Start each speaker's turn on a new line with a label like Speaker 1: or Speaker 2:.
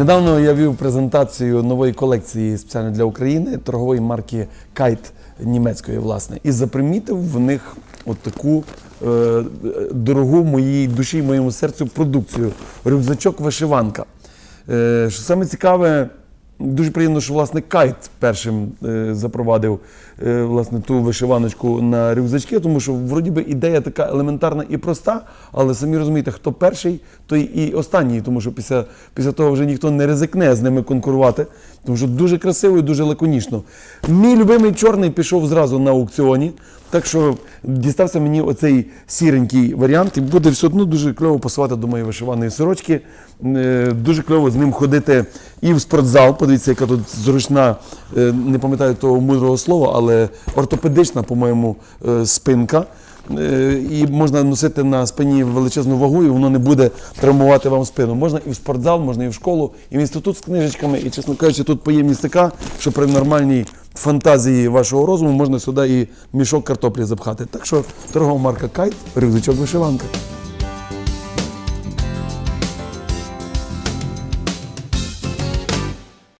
Speaker 1: Недавно я вів презентацію нової колекції спеціально для України торгової марки Кайт німецької, власне, і запримітив в них от е, дорогу моїй душі, моєму серцю продукцію рюкзачок вишиванка. Е, що саме цікаве, дуже приємно, що власне Кайт першим е, запровадив е, власне ту вишиваночку на рюкзачки, тому що вроді би ідея така елементарна і проста, але самі розумієте, хто перший, той і останній, тому що після, після того вже ніхто не ризикне з ними конкурувати, тому що дуже красиво і дуже лаконічно. Мій любимий чорний пішов зразу на аукціоні. Так що дістався мені оцей сіренький варіант, і буде все одно дуже кльово пасувати до моєї вишиваної сорочки. Е, Дуже кльово з ним ходити і в спортзал. Подивіться, яка тут зручна, е, не пам'ятаю того мудрого слова, але ортопедична, по-моєму, е, спинка. Е, І можна носити на спині величезну вагу, і воно не буде травмувати вам спину. Можна і в спортзал, можна і в школу, і в інститут з книжечками. І, чесно кажучи, тут поємність така, що при нормальній фантазії вашого розуму можна сюди і мішок картоплі запхати. Так що торгова марка Кайт, рюкзачок вишиванка.